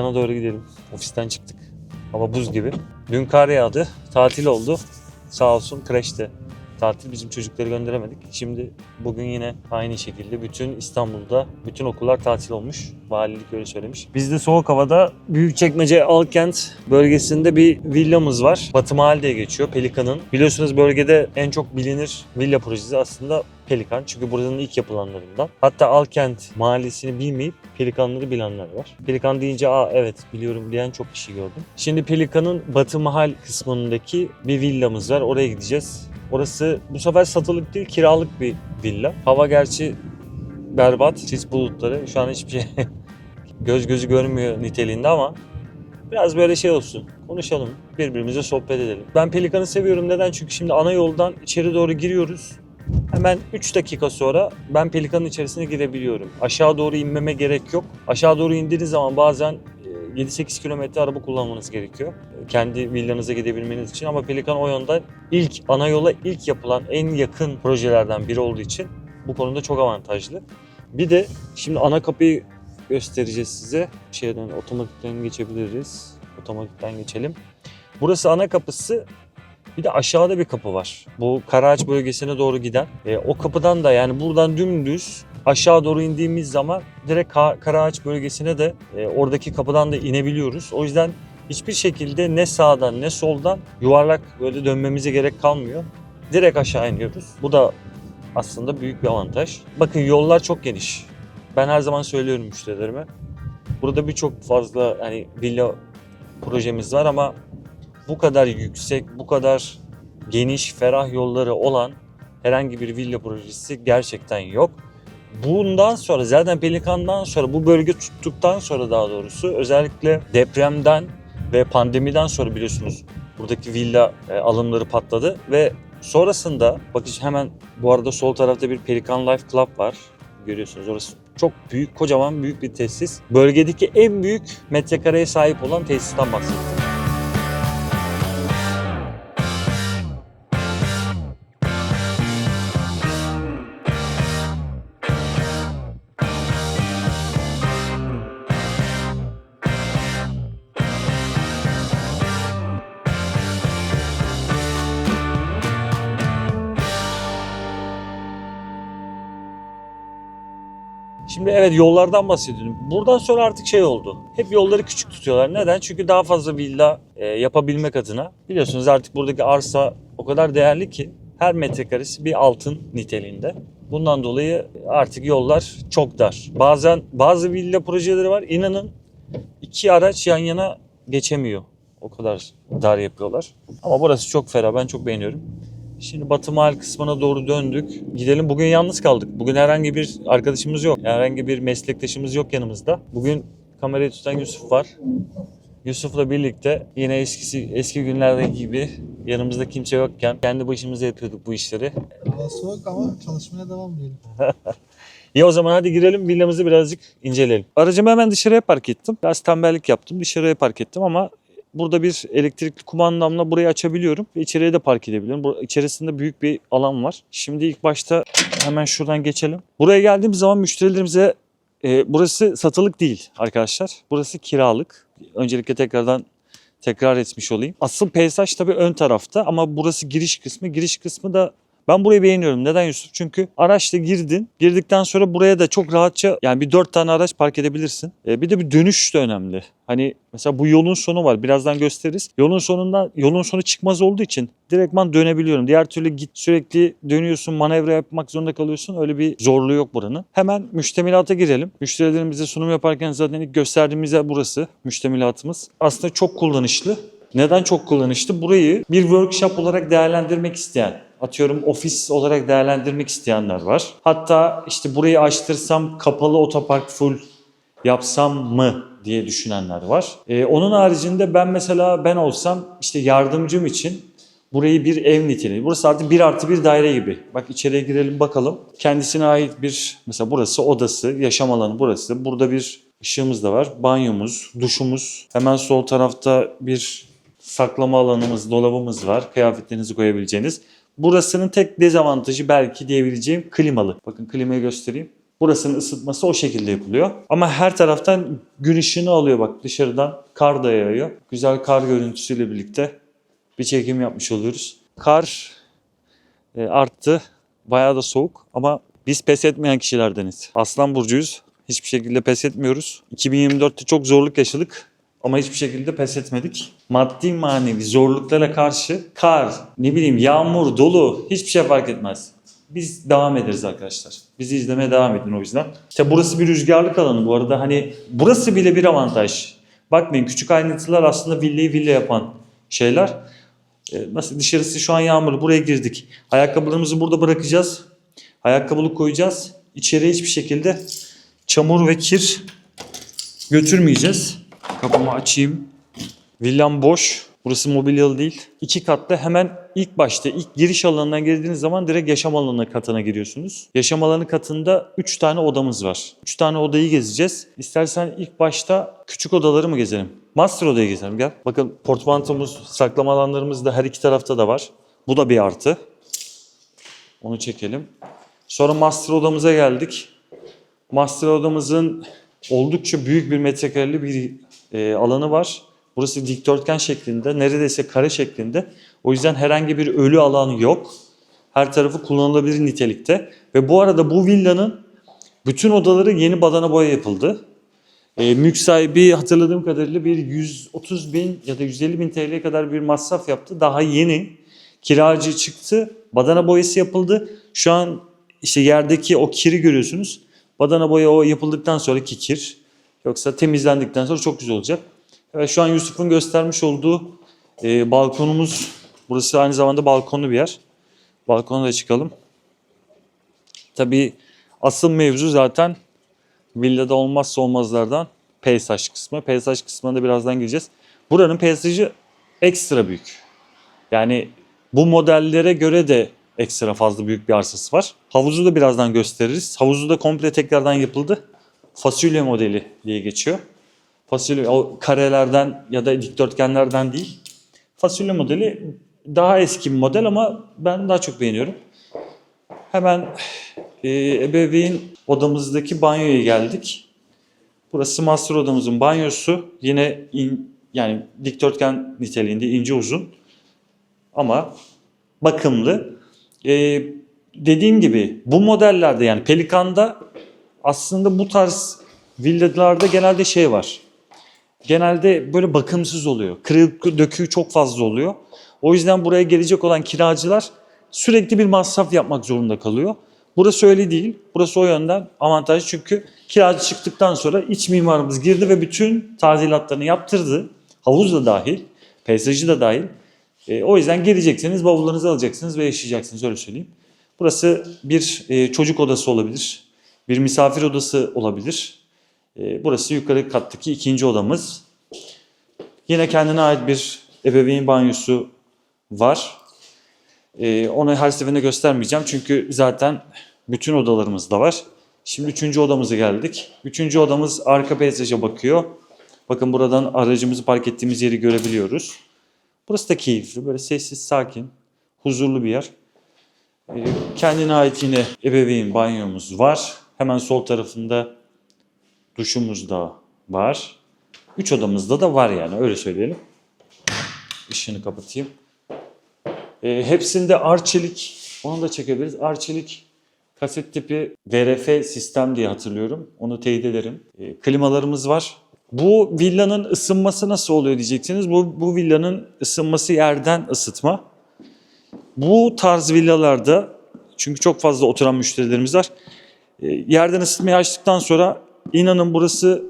Pelikan'a doğru gidelim. Ofisten çıktık. Hava buz gibi. Dün kar yağdı. Tatil oldu. Sağ olsun kreşte tatil bizim çocukları gönderemedik. Şimdi bugün yine aynı şekilde bütün İstanbul'da bütün okullar tatil olmuş. Valilik öyle söylemiş. Biz de soğuk havada Büyükçekmece Alkent bölgesinde bir villamız var. Batı Mahal diye geçiyor Pelikan'ın. Biliyorsunuz bölgede en çok bilinir villa projesi aslında Pelikan. Çünkü buranın ilk yapılanlarından. Hatta Alkent mahallesini bilmeyip Pelikanları bilenler var. Pelikan deyince aa evet biliyorum diyen çok kişi gördüm. Şimdi Pelikan'ın Batı Mahal kısmındaki bir villamız var. Oraya gideceğiz. Orası bu sefer satılık değil kiralık bir villa. Hava gerçi berbat. Sis bulutları. Şu an hiçbir şey göz gözü görmüyor niteliğinde ama biraz böyle şey olsun. Konuşalım. Birbirimize sohbet edelim. Ben Pelikan'ı seviyorum. Neden? Çünkü şimdi ana yoldan içeri doğru giriyoruz. Hemen 3 dakika sonra ben Pelikan'ın içerisine girebiliyorum. Aşağı doğru inmeme gerek yok. Aşağı doğru indiğiniz zaman bazen 7-8 kilometre araba kullanmanız gerekiyor. Kendi villanıza gidebilmeniz için ama Pelikan o yönden ilk ana yola ilk yapılan en yakın projelerden biri olduğu için bu konuda çok avantajlı. Bir de şimdi ana kapıyı göstereceğiz size. Şeyden otomatikten geçebiliriz. Otomatikten geçelim. Burası ana kapısı. Bir de aşağıda bir kapı var. Bu Karaağaç bölgesine doğru giden. E, o kapıdan da yani buradan dümdüz aşağı doğru indiğimiz zaman direkt Ka- Karaağaç bölgesine de e, oradaki kapıdan da inebiliyoruz. O yüzden hiçbir şekilde ne sağdan ne soldan yuvarlak böyle dönmemize gerek kalmıyor. Direkt aşağı iniyoruz. Bu da aslında büyük bir avantaj. Bakın yollar çok geniş. Ben her zaman söylüyorum müşterilerime. Burada birçok fazla hani villa projemiz var ama bu kadar yüksek, bu kadar geniş, ferah yolları olan herhangi bir villa projesi gerçekten yok. Bundan sonra zaten Pelikan'dan sonra bu bölge tuttuktan sonra daha doğrusu özellikle depremden ve pandemiden sonra biliyorsunuz buradaki villa e, alımları patladı ve sonrasında bakın hemen bu arada sol tarafta bir Pelikan Life Club var. Görüyorsunuz orası çok büyük, kocaman büyük bir tesis. Bölgedeki en büyük metrekareye sahip olan tesisten bahsediyorum. Şimdi evet yollardan bahsediyorum. Buradan sonra artık şey oldu. Hep yolları küçük tutuyorlar. Neden? Çünkü daha fazla villa e, yapabilmek adına. Biliyorsunuz artık buradaki arsa o kadar değerli ki her metrekaresi bir altın niteliğinde. Bundan dolayı artık yollar çok dar. Bazen bazı villa projeleri var. İnanın iki araç yan yana geçemiyor. O kadar dar yapıyorlar. Ama burası çok ferah. Ben çok beğeniyorum. Şimdi Batı Mahal kısmına doğru döndük. Gidelim. Bugün yalnız kaldık. Bugün herhangi bir arkadaşımız yok. Herhangi bir meslektaşımız yok yanımızda. Bugün kamerayı tutan Yusuf var. Yusuf'la birlikte yine eskisi eski günlerdeki gibi yanımızda kimse yokken kendi başımıza yapıyorduk bu işleri. Hava soğuk ama çalışmaya devam diyelim. İyi o zaman hadi girelim villamızı birazcık inceleyelim. Aracımı hemen dışarıya park ettim. Biraz tembellik yaptım. Dışarıya park ettim ama burada bir elektrikli kumandamla burayı açabiliyorum ve içeriye de park edebiliyorum. Bu içerisinde büyük bir alan var. Şimdi ilk başta hemen şuradan geçelim. Buraya geldiğimiz zaman müşterilerimize e, burası satılık değil arkadaşlar. Burası kiralık. Öncelikle tekrardan tekrar etmiş olayım. Asıl peyzaj tabii ön tarafta ama burası giriş kısmı. Giriş kısmı da ben burayı beğeniyorum. Neden Yusuf? Çünkü araçla girdin. Girdikten sonra buraya da çok rahatça yani bir dört tane araç park edebilirsin. E, bir de bir dönüş de önemli. Hani mesela bu yolun sonu var. Birazdan gösteririz. Yolun sonunda yolun sonu çıkmaz olduğu için direktman dönebiliyorum. Diğer türlü git sürekli dönüyorsun, manevra yapmak zorunda kalıyorsun. Öyle bir zorluğu yok buranın. Hemen müştemilata girelim. Müşterilerimize sunum yaparken zaten ilk gösterdiğimiz yer burası. Müştemilatımız. Aslında çok kullanışlı. Neden çok kullanışlı? Burayı bir workshop olarak değerlendirmek isteyen, atıyorum ofis olarak değerlendirmek isteyenler var. Hatta işte burayı açtırsam kapalı otopark full yapsam mı diye düşünenler var. Ee, onun haricinde ben mesela ben olsam işte yardımcım için burayı bir ev niteliği. Burası artık bir artı bir daire gibi. Bak içeriye girelim bakalım. Kendisine ait bir mesela burası odası, yaşam alanı burası. Burada bir ışığımız da var. Banyomuz, duşumuz. Hemen sol tarafta bir saklama alanımız, dolabımız var. Kıyafetlerinizi koyabileceğiniz. Burasının tek dezavantajı belki diyebileceğim klimalı. Bakın klimayı göstereyim. Burasının ısıtması o şekilde yapılıyor. Ama her taraftan gün ışığını alıyor bak dışarıdan kar da yağıyor. Güzel kar görüntüsüyle birlikte bir çekim yapmış oluyoruz. Kar e, arttı. Bayağı da soğuk ama biz pes etmeyen kişilerdeniz. Aslan burcuyuz. Hiçbir şekilde pes etmiyoruz. 2024'te çok zorluk yaşadık ama hiçbir şekilde pes etmedik. Maddi manevi zorluklara karşı kar, ne bileyim yağmur, dolu hiçbir şey fark etmez. Biz devam ederiz arkadaşlar. Bizi izlemeye devam edin o yüzden. İşte burası bir rüzgarlık alanı bu arada. Hani burası bile bir avantaj. Bakmayın küçük ayrıntılar aslında villayı villa yapan şeyler. Ee, Nasıl dışarısı şu an yağmurlu. Buraya girdik. Ayakkabılarımızı burada bırakacağız. Ayakkabılık koyacağız. İçeriye hiçbir şekilde çamur ve kir götürmeyeceğiz. Kapımı açayım. Villam boş. Burası mobilyalı değil. İki katlı hemen ilk başta ilk giriş alanından girdiğiniz zaman direkt yaşam alanı katına giriyorsunuz. Yaşam alanı katında 3 tane odamız var. 3 tane odayı gezeceğiz. İstersen ilk başta küçük odaları mı gezelim? Master odayı gezelim gel. Bakın portmantomuz, saklama alanlarımız da her iki tarafta da var. Bu da bir artı. Onu çekelim. Sonra master odamıza geldik. Master odamızın oldukça büyük bir metrekareli bir e, alanı var. Burası dikdörtgen şeklinde, neredeyse kare şeklinde. O yüzden herhangi bir ölü alan yok. Her tarafı kullanılabilir nitelikte. Ve bu arada bu villanın bütün odaları yeni badana boya yapıldı. E, mülk sahibi hatırladığım kadarıyla bir 130 bin ya da 150 bin TL'ye kadar bir masraf yaptı. Daha yeni kiracı çıktı, badana boyası yapıldı. Şu an işte yerdeki o kiri görüyorsunuz. Badana boya o yapıldıktan sonraki kir. Yoksa temizlendikten sonra çok güzel olacak. Evet şu an Yusuf'un göstermiş olduğu e, balkonumuz. Burası aynı zamanda balkonlu bir yer. Balkona da çıkalım. Tabii asıl mevzu zaten villada olmazsa olmazlardan peyzaj kısmı. Peyzaj kısmına da birazdan gireceğiz. Buranın peyzajı ekstra büyük. Yani bu modellere göre de ekstra fazla büyük bir arsası var. Havuzu da birazdan gösteririz. Havuzu da komple tekrardan yapıldı. Fasulye modeli diye geçiyor. Fasulye o karelerden ya da dikdörtgenlerden değil. Fasulye modeli daha eski bir model ama ben daha çok beğeniyorum. Hemen e, ebeveyn odamızdaki banyoya geldik. Burası master odamızın banyosu. Yine in, yani dikdörtgen niteliğinde ince uzun ama bakımlı. E, dediğim gibi bu modellerde yani Pelikan'da aslında bu tarz villalarda genelde şey var. Genelde böyle bakımsız oluyor. Kırık döküğü çok fazla oluyor. O yüzden buraya gelecek olan kiracılar sürekli bir masraf yapmak zorunda kalıyor. Burası öyle değil. Burası o yönden avantajlı çünkü kiracı çıktıktan sonra iç mimarımız girdi ve bütün tadilatlarını yaptırdı. Havuz da dahil, peyzajı da dahil. E, o yüzden geleceksiniz, bavullarınızı alacaksınız ve yaşayacaksınız öyle söyleyeyim. Burası bir e, çocuk odası olabilir, bir misafir odası olabilir. E, burası yukarı kattaki ikinci odamız. Yine kendine ait bir ebeveyn banyosu var. E, onu her seferinde göstermeyeceğim çünkü zaten bütün odalarımızda var. Şimdi üçüncü odamıza geldik. Üçüncü odamız arka peyzaja bakıyor. Bakın buradan aracımızı park ettiğimiz yeri görebiliyoruz. Burası da keyifli, böyle sessiz, sakin, huzurlu bir yer. Ee, kendine ait yine ebeveyn banyomuz var. Hemen sol tarafında duşumuz da var. Üç odamızda da var yani öyle söyleyelim. Işığını kapatayım. Ee, hepsinde arçelik, onu da çekebiliriz. Arçelik kaset tipi VRF sistem diye hatırlıyorum. Onu teyit ederim. Ee, klimalarımız var. Bu villanın ısınması nasıl oluyor diyeceksiniz. Bu, bu villanın ısınması yerden ısıtma. Bu tarz villalarda çünkü çok fazla oturan müşterilerimiz var. E, yerden ısıtmayı açtıktan sonra inanın burası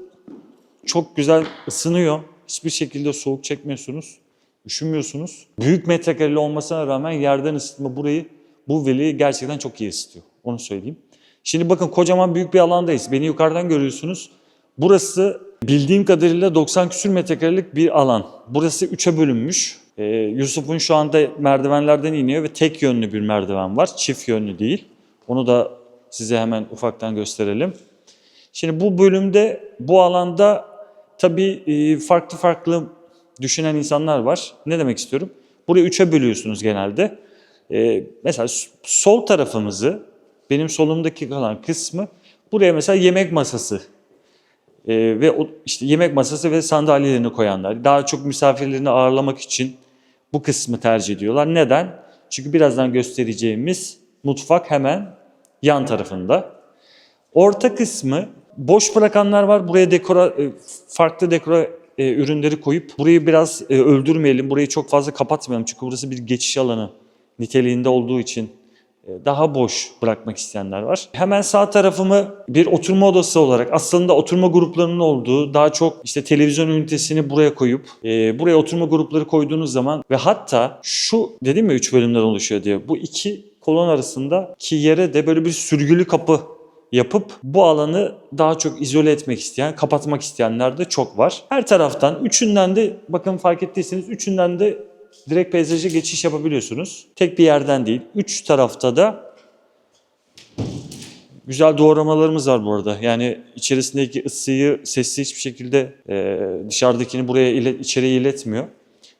çok güzel ısınıyor. Hiçbir şekilde soğuk çekmiyorsunuz. Üşümüyorsunuz. Büyük metrekareli olmasına rağmen yerden ısıtma burayı, bu villayı gerçekten çok iyi ısıtıyor. Onu söyleyeyim. Şimdi bakın kocaman büyük bir alandayız. Beni yukarıdan görüyorsunuz. Burası bildiğim kadarıyla 90 küsür metrekarelik bir alan. Burası 3'e bölünmüş. Ee, Yusuf'un şu anda merdivenlerden iniyor ve tek yönlü bir merdiven var. Çift yönlü değil. Onu da size hemen ufaktan gösterelim. Şimdi bu bölümde bu alanda tabii e, farklı farklı düşünen insanlar var. Ne demek istiyorum? Burayı üçe bölüyorsunuz genelde. Ee, mesela sol tarafımızı, benim solumdaki kalan kısmı Buraya mesela yemek masası e, ve işte yemek masası ve sandalyelerini koyanlar. Daha çok misafirlerini ağırlamak için bu kısmı tercih ediyorlar. Neden? Çünkü birazdan göstereceğimiz mutfak hemen yan tarafında. Orta kısmı boş bırakanlar var. Buraya dekora e, farklı dekora e, ürünleri koyup burayı biraz e, öldürmeyelim. Burayı çok fazla kapatmayalım. Çünkü burası bir geçiş alanı niteliğinde olduğu için daha boş bırakmak isteyenler var. Hemen sağ tarafımı bir oturma odası olarak aslında oturma gruplarının olduğu daha çok işte televizyon ünitesini buraya koyup e, buraya oturma grupları koyduğunuz zaman ve hatta şu dedim ya 3 bölümden oluşuyor diye bu iki kolon arasındaki yere de böyle bir sürgülü kapı yapıp bu alanı daha çok izole etmek isteyen, kapatmak isteyenler de çok var. Her taraftan üçünden de bakın fark ettiyseniz üçünden de direkt peyzaja geçiş yapabiliyorsunuz. Tek bir yerden değil. Üç tarafta da güzel doğramalarımız var bu arada. Yani içerisindeki ısıyı sesli hiçbir şekilde e, dışarıdakini buraya ile, içeriye iletmiyor.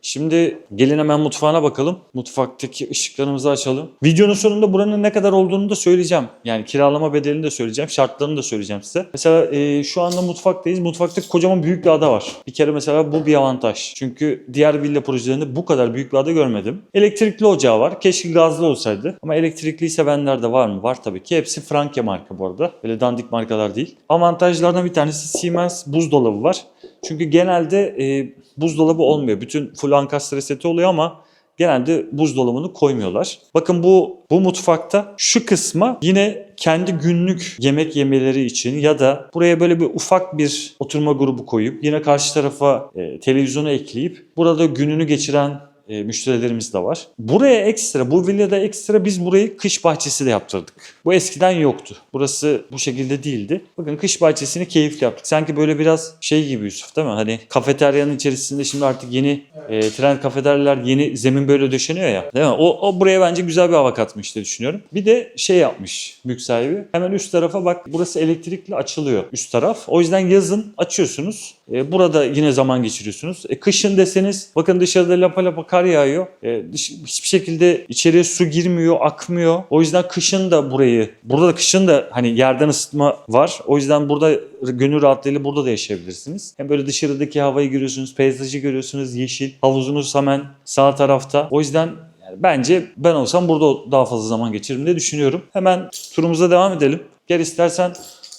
Şimdi gelin hemen mutfağına bakalım. Mutfaktaki ışıklarımızı açalım. Videonun sonunda buranın ne kadar olduğunu da söyleyeceğim. Yani kiralama bedelini de söyleyeceğim. Şartlarını da söyleyeceğim size. Mesela e, şu anda mutfaktayız. Mutfakta kocaman büyük bir ada var. Bir kere mesela bu bir avantaj. Çünkü diğer villa projelerinde bu kadar büyük bir ada görmedim. Elektrikli ocağı var. Keşke gazlı olsaydı. Ama elektrikli sevenler de var mı? Var tabii ki. Hepsi Franke marka bu arada. Böyle dandik markalar değil. Avantajlardan bir tanesi Siemens buzdolabı var. Çünkü genelde e, buzdolabı olmuyor. Bütün full ankastre seti oluyor ama genelde buzdolabını koymuyorlar. Bakın bu bu mutfakta şu kısma yine kendi günlük yemek yemeleri için ya da buraya böyle bir ufak bir oturma grubu koyup yine karşı tarafa e, televizyonu ekleyip burada gününü geçiren e, müşterilerimiz de var. Buraya ekstra, bu villada ekstra biz burayı kış bahçesi de yaptırdık. Bu eskiden yoktu. Burası bu şekilde değildi. Bakın kış bahçesini keyifli yaptık. Sanki böyle biraz şey gibi Yusuf değil mi? Hani kafeteryanın içerisinde şimdi artık yeni e, trend kafeteryalar yeni zemin böyle döşeniyor ya. Değil mi? O, o buraya bence güzel bir hava katmış diye düşünüyorum. Bir de şey yapmış mülk sahibi. Hemen üst tarafa bak burası elektrikli açılıyor üst taraf. O yüzden yazın açıyorsunuz. E, burada yine zaman geçiriyorsunuz. E, kışın deseniz bakın dışarıda lapa lapa kar yağıyor. E, hiçbir şekilde içeriye su girmiyor, akmıyor. O yüzden kışın da burayı, burada da kışın da hani yerden ısıtma var. O yüzden burada gönül rahatlığıyla burada da yaşayabilirsiniz. Hem böyle dışarıdaki havayı görüyorsunuz, peyzajı görüyorsunuz, yeşil. Havuzunuz hemen sağ tarafta. O yüzden bence ben olsam burada daha fazla zaman geçiririm diye düşünüyorum. Hemen turumuza devam edelim. Gel istersen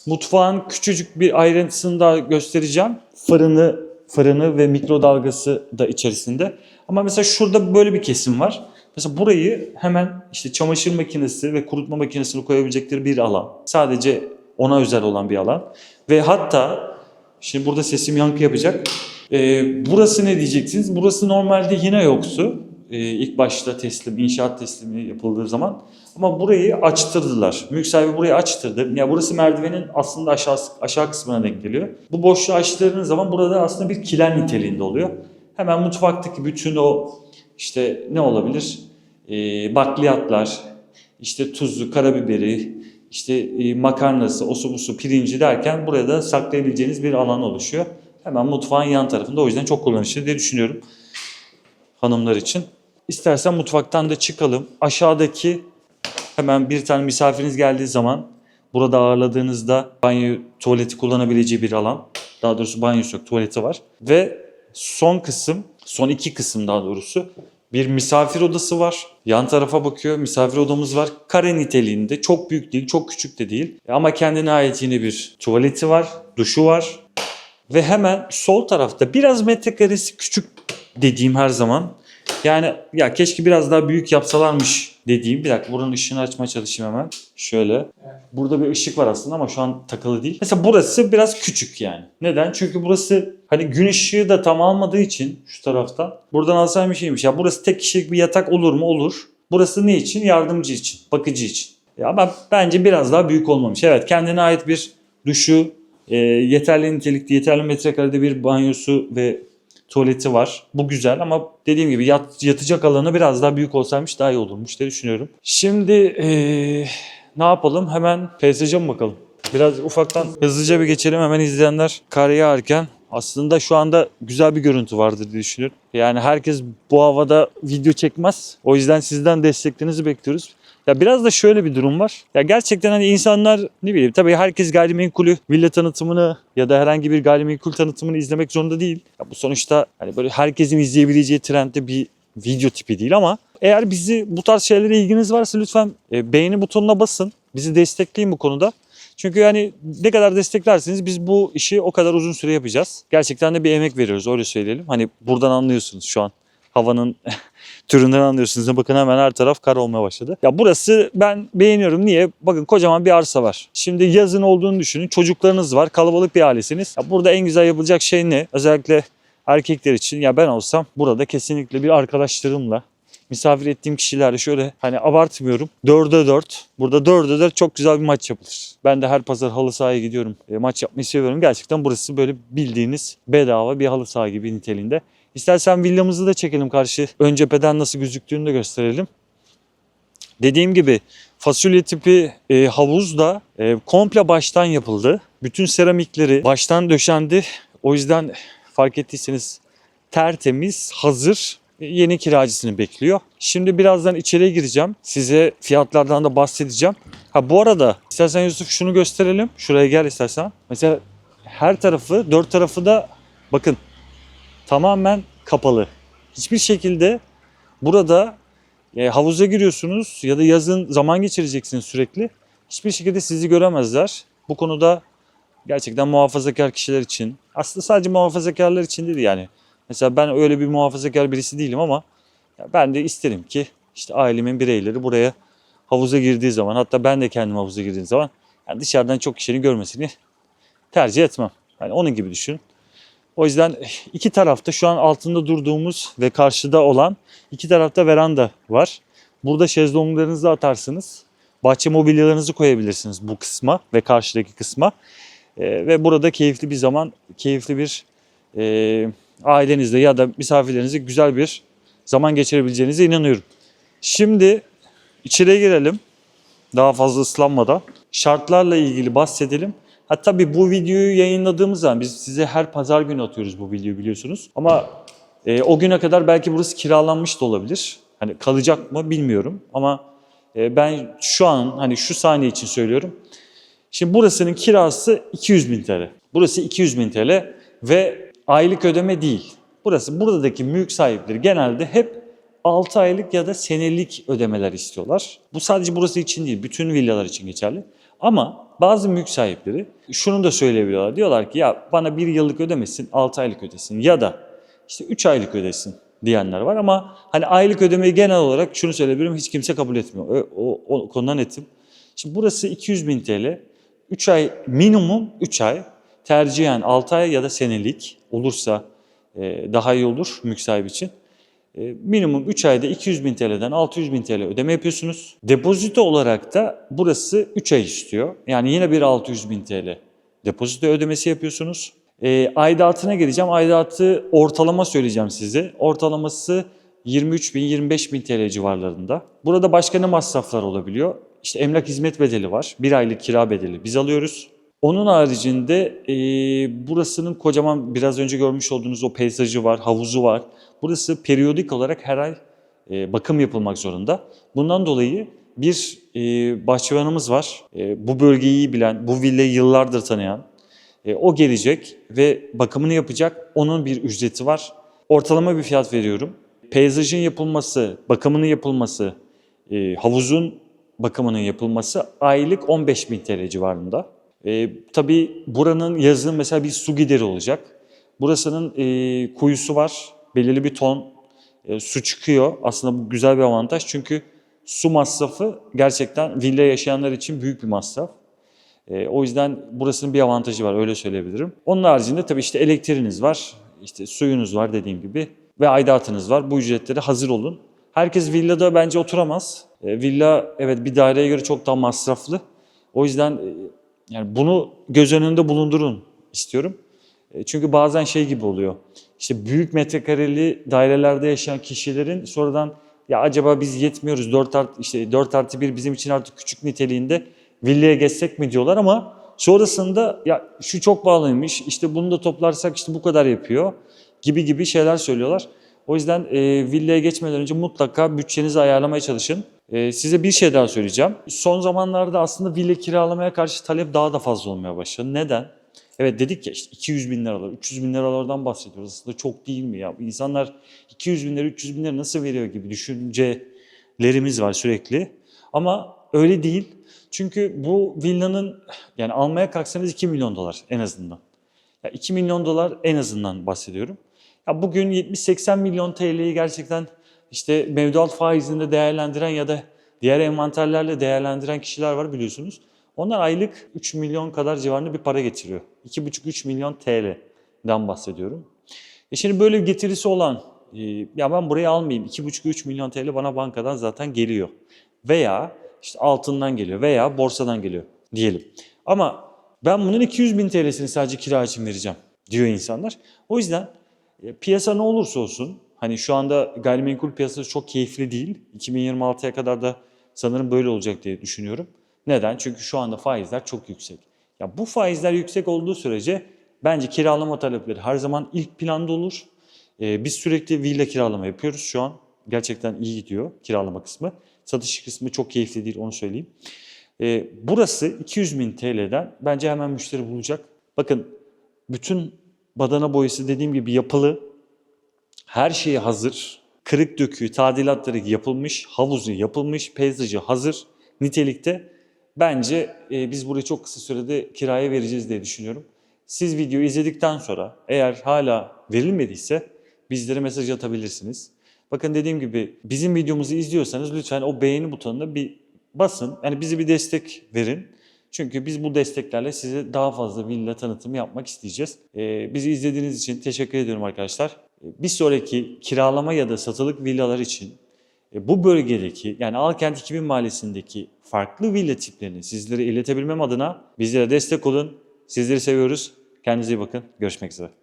mutfağın küçücük bir ayrıntısını daha göstereceğim. Fırını, fırını ve mikrodalgası da içerisinde. Ama mesela şurada böyle bir kesim var. Mesela burayı hemen işte çamaşır makinesi ve kurutma makinesini koyabilecekleri bir alan. Sadece ona özel olan bir alan. Ve hatta şimdi burada sesim yankı yapacak. Ee, burası ne diyeceksiniz? Burası normalde yine yoktu. Ee, ilk başta teslim, inşaat teslimi yapıldığı zaman. Ama burayı açtırdılar. Mülk sahibi burayı açtırdı. Ya burası merdivenin aslında aşağı, aşağı kısmına denk geliyor. Bu boşluğu açtırdığınız zaman burada aslında bir kiler niteliğinde oluyor. Hemen mutfaktaki bütün o işte ne olabilir? Ee, bakliyatlar, işte tuzu, karabiberi, işte e, makarnası, osu busu, pirinci derken buraya da saklayabileceğiniz bir alan oluşuyor. Hemen mutfağın yan tarafında o yüzden çok kullanışlı diye düşünüyorum hanımlar için. İstersen mutfaktan da çıkalım. Aşağıdaki hemen bir tane misafiriniz geldiği zaman burada ağırladığınızda banyo, tuvaleti kullanabileceği bir alan. Daha doğrusu banyosu yok, tuvaleti var. Ve son kısım, son iki kısım daha doğrusu bir misafir odası var. Yan tarafa bakıyor. Misafir odamız var. Kare niteliğinde. Çok büyük değil, çok küçük de değil. Ama kendine ait yine bir tuvaleti var. Duşu var. Ve hemen sol tarafta biraz metrekaresi küçük dediğim her zaman. Yani ya keşke biraz daha büyük yapsalarmış dediğim. Bir dakika buranın ışığını açmaya çalışayım hemen. Şöyle. Burada bir ışık var aslında ama şu an takılı değil. Mesela burası biraz küçük yani. Neden? Çünkü burası hani gün ışığı da tam almadığı için şu taraftan. Buradan alsam bir şeymiş. Ya burası tek kişilik bir yatak olur mu? Olur. Burası ne için? Yardımcı için. Bakıcı için. Ya ama bence biraz daha büyük olmamış. Evet kendine ait bir duşu, e, yeterli nitelikli, yeterli metrekarede bir banyosu ve tuvaleti var. Bu güzel ama dediğim gibi yat, yatacak alanı biraz daha büyük olsaymış daha iyi olurmuş diye düşünüyorum. Şimdi eee, ne yapalım? Hemen peyzaja mı bakalım? Biraz ufaktan hızlıca bir geçelim. Hemen izleyenler kar yağarken Aslında şu anda güzel bir görüntü vardır diye düşünüyorum. Yani herkes bu havada video çekmez. O yüzden sizden desteklerinizi bekliyoruz. Ya biraz da şöyle bir durum var. Ya gerçekten hani insanlar ne bileyim tabii herkes gayrimenkulü, villa tanıtımını ya da herhangi bir gayrimenkul tanıtımını izlemek zorunda değil. Ya bu sonuçta hani böyle herkesin izleyebileceği trendde bir video tipi değil ama eğer bizi bu tarz şeylere ilginiz varsa lütfen e, beğeni butonuna basın. Bizi destekleyin bu konuda. Çünkü yani ne kadar desteklerseniz biz bu işi o kadar uzun süre yapacağız. Gerçekten de bir emek veriyoruz öyle söyleyelim. Hani buradan anlıyorsunuz şu an havanın türünden anlıyorsunuz. Bakın hemen her taraf kar olmaya başladı. Ya burası ben beğeniyorum. Niye? Bakın kocaman bir arsa var. Şimdi yazın olduğunu düşünün. Çocuklarınız var. Kalabalık bir ailesiniz. Ya burada en güzel yapılacak şey ne? Özellikle erkekler için. Ya ben olsam burada kesinlikle bir arkadaşlarımla misafir ettiğim kişilerle şöyle hani abartmıyorum. Dörde dört. Burada dörde dört çok güzel bir maç yapılır. Ben de her pazar halı sahaya gidiyorum. E, maç yapmayı seviyorum. Gerçekten burası böyle bildiğiniz bedava bir halı saha gibi niteliğinde. İstersen villamızı da çekelim karşı ön cepheden nasıl gözüktüğünü de gösterelim. Dediğim gibi fasulye tipi e, havuz da e, komple baştan yapıldı. Bütün seramikleri baştan döşendi. O yüzden fark ettiyseniz tertemiz, hazır yeni kiracısını bekliyor. Şimdi birazdan içeriye gireceğim. Size fiyatlardan da bahsedeceğim. Ha bu arada istersen Yusuf şunu gösterelim. Şuraya gel istersen. Mesela her tarafı, dört tarafı da bakın tamamen kapalı. Hiçbir şekilde burada e, havuza giriyorsunuz ya da yazın zaman geçireceksiniz sürekli. Hiçbir şekilde sizi göremezler. Bu konuda gerçekten muhafazakar kişiler için aslında sadece muhafazakarlar için değil yani. Mesela ben öyle bir muhafazakar birisi değilim ama ben de isterim ki işte ailemin bireyleri buraya havuza girdiği zaman hatta ben de kendim havuza girdiğim zaman yani dışarıdan çok kişinin görmesini tercih etmem. Yani onun gibi düşün. O yüzden iki tarafta şu an altında durduğumuz ve karşıda olan iki tarafta veranda var. Burada şezlonglarınızı atarsınız. Bahçe mobilyalarınızı koyabilirsiniz bu kısma ve karşıdaki kısma. Ee, ve burada keyifli bir zaman, keyifli bir e, ailenizle ya da misafirlerinizle güzel bir zaman geçirebileceğinize inanıyorum. Şimdi içeriye girelim. Daha fazla ıslanmadan. Şartlarla ilgili bahsedelim. Ha tabii bu videoyu yayınladığımız zaman biz size her pazar günü atıyoruz bu videoyu biliyorsunuz. Ama e, o güne kadar belki burası kiralanmış da olabilir. Hani kalacak mı bilmiyorum ama e, ben şu an hani şu saniye için söylüyorum. Şimdi burasının kirası 200 bin TL. Burası 200 bin TL ve aylık ödeme değil. Burası buradaki mülk sahipleri genelde hep 6 aylık ya da senelik ödemeler istiyorlar. Bu sadece burası için değil, bütün villalar için geçerli. Ama bazı mülk sahipleri şunu da söyleyebiliyorlar. Diyorlar ki ya bana bir yıllık ödemesin, 6 aylık ödesin ya da işte 3 aylık ödesin diyenler var. Ama hani aylık ödemeyi genel olarak şunu söyleyebilirim hiç kimse kabul etmiyor. O, o, o konudan netim. Şimdi burası 200 bin TL. 3 ay minimum 3 ay tercihen 6 ay ya da senelik olursa e, daha iyi olur mülk sahibi için. E, minimum 3 ayda 200 bin TL'den 600 bin TL ödeme yapıyorsunuz. Depozito olarak da burası 3 ay istiyor. Yani yine bir 600 bin TL depozito ödemesi yapıyorsunuz. E, aidatına geleceğim. Aidatı ortalama söyleyeceğim size. Ortalaması 23 bin 25 bin TL civarlarında. Burada başka ne masraflar olabiliyor? İşte emlak hizmet bedeli var. Bir aylık kira bedeli biz alıyoruz. Onun haricinde e, burasının kocaman biraz önce görmüş olduğunuz o peyzajı var, havuzu var. Burası periyodik olarak her ay e, bakım yapılmak zorunda. Bundan dolayı bir e, bahçıvanımız var. E, bu bölgeyi iyi bilen, bu villayı yıllardır tanıyan. E, o gelecek ve bakımını yapacak. Onun bir ücreti var. Ortalama bir fiyat veriyorum. Peyzajın yapılması, bakımının yapılması, e, havuzun bakımının yapılması aylık 15 bin TL civarında. E, tabii buranın yazın mesela bir su gideri olacak. Burasının e, kuyusu var. Belirli bir ton e, su çıkıyor. Aslında bu güzel bir avantaj çünkü su masrafı gerçekten villa yaşayanlar için büyük bir masraf. E, o yüzden burasının bir avantajı var öyle söyleyebilirim. Onun haricinde tabii işte elektriğiniz var, işte suyunuz var dediğim gibi ve aidatınız var. Bu ücretlere hazır olun. Herkes villada bence oturamaz. E, villa evet bir daireye göre çok daha masraflı. O yüzden e, yani bunu göz önünde bulundurun istiyorum. E, Çünkü bazen şey gibi oluyor. İşte büyük metrekareli dairelerde yaşayan kişilerin sonradan ya acaba biz yetmiyoruz 4 artı, işte 4 artı 1 bizim için artık küçük niteliğinde villaya geçsek mi diyorlar ama Sonrasında ya şu çok bağlıymış, işte bunu da toplarsak işte bu kadar yapıyor gibi gibi şeyler söylüyorlar. O yüzden e, villaya geçmeden önce mutlaka bütçenizi ayarlamaya çalışın. E, size bir şey daha söyleyeceğim. Son zamanlarda aslında villa kiralamaya karşı talep daha da fazla olmaya başladı. Neden? Evet dedik ya işte 200 bin liralar, 300 bin liralardan bahsediyoruz. Aslında çok değil mi ya? İnsanlar 200 bin lira, 300 bin lira nasıl veriyor gibi düşüncelerimiz var sürekli. Ama öyle değil. Çünkü bu villanın yani almaya kalksanız 2 milyon dolar en azından. Ya 2 milyon dolar en azından bahsediyorum. Ya bugün 70-80 milyon TL'yi gerçekten işte mevduat faizinde değerlendiren ya da diğer envanterlerle değerlendiren kişiler var biliyorsunuz. Onlar aylık 3 milyon kadar civarında bir para getiriyor. 2,5-3 milyon TL'den bahsediyorum. E şimdi böyle bir getirisi olan, e, ya ben burayı almayayım, 2,5-3 milyon TL bana bankadan zaten geliyor. Veya işte altından geliyor veya borsadan geliyor diyelim. Ama ben bunun 200 bin TL'sini sadece kira için vereceğim diyor insanlar. O yüzden e, piyasa ne olursa olsun, hani şu anda gayrimenkul piyasası çok keyifli değil. 2026'ya kadar da sanırım böyle olacak diye düşünüyorum. Neden? Çünkü şu anda faizler çok yüksek. Ya bu faizler yüksek olduğu sürece bence kiralama talepleri her zaman ilk planda olur. Ee, biz sürekli villa kiralama yapıyoruz şu an. Gerçekten iyi gidiyor kiralama kısmı. Satış kısmı çok keyifli değil onu söyleyeyim. Ee, burası 200 bin TL'den bence hemen müşteri bulacak. Bakın bütün badana boyası dediğim gibi yapılı. Her şeyi hazır. Kırık döküğü, tadilatları yapılmış, havuzu yapılmış, peyzajı hazır nitelikte. Bence e, biz burayı çok kısa sürede kiraya vereceğiz diye düşünüyorum. Siz videoyu izledikten sonra eğer hala verilmediyse bizlere mesaj atabilirsiniz. Bakın dediğim gibi bizim videomuzu izliyorsanız lütfen o beğeni butonuna bir basın. Yani bize bir destek verin. Çünkü biz bu desteklerle size daha fazla villa tanıtımı yapmak isteyeceğiz. Ee, bizi izlediğiniz için teşekkür ediyorum arkadaşlar. Ee, Bir sonraki kiralama ya da satılık villalar için e, bu bölgedeki yani Alkent 2000 mahallesindeki farklı villa tiplerini sizlere iletebilmem adına bizlere destek olun. Sizleri seviyoruz. Kendinize iyi bakın. Görüşmek üzere.